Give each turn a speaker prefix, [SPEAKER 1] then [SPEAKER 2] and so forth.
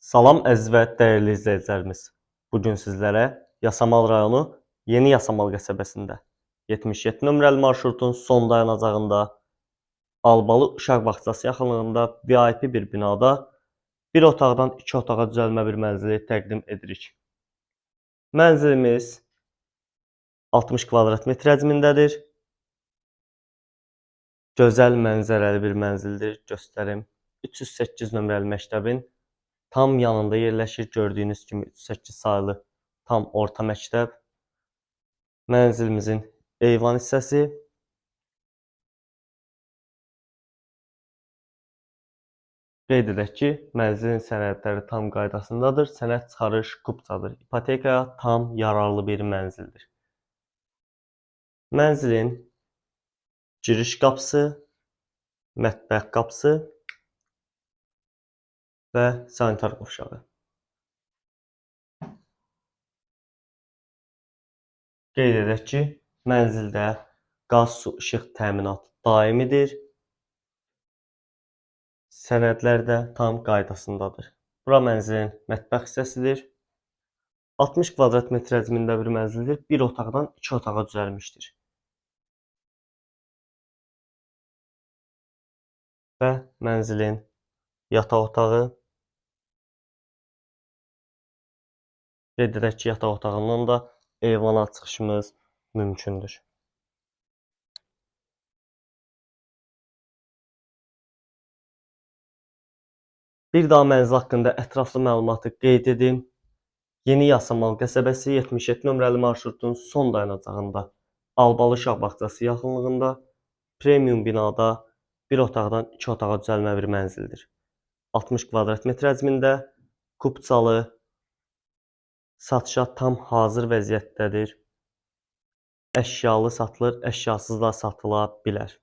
[SPEAKER 1] Salam əziz və dəyərli izləyicilərimiz. Bu gün sizlərə Yasamal rayonu Yeni Yasamal qəsəbəsində 77 nömrəli marşrutun son dayanacağında Albalı uşaq bağçası yaxınlığında VIP bir binada bir otaqdan iki otağa düzəlmə bir mənzili təqdim edirik. Mənzilimiz 60 kvadrat metr həcmindədir. Gözəl mənzərəli bir mənzildir. Göstərim. 308 nömrəli məktəbin tam yanında yerləşir. Gördüyünüz kimi 308 saylı tam orta məktəb. Mənzilimizin eyvan hissəsi. Qeyd edək ki, mənzilin sənədləri tam qaydasındadır. Sənəd çıxarış kupçadır. İpotekaya tam yararlı bir mənzildir. Mənzilin giriş qapısı, mətbəx qapısı və sanitar qovşağı. Qeyd edək ki, mənzildə qaz, su, işıq təminatı daimidir. Sənədlər də tam qaydasındadır. Bura mənzilin mətbəx hissəsidir. 60 kvadrat metr həcmində bir mənzildir. Bir otaqdan iki otağa düzəlmişdir. Və mənzilin yataq otağı. Qeyd edək ki, yataq otağından da eyvana çıxışımız mümkündür. Bir daha mənzil haqqında ətraflı məlumatı qeyd edim. Yeni Yasamal qəsəbəsi 77 nömrəli marşrutun son dayanacağında Albalı uşaq bağçası yaxınlığında premium binada bir otaqdan iki otağa düzəlmə bir mənzildir. 60 kvadrat metr həcmində kupçalı satışa tam hazır vəziyyətdədir. Əşyalı satılır, əşyasız da satıla bilər.